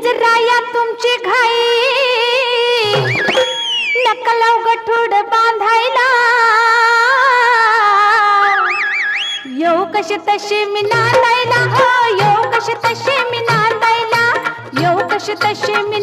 हिजराया तुमची घाई. नकल गठूड बांधायला. येऊ कशी तशी मी नांदायला. हो येऊ कशी तशी मी नांदायला. येऊ कशी तशी मी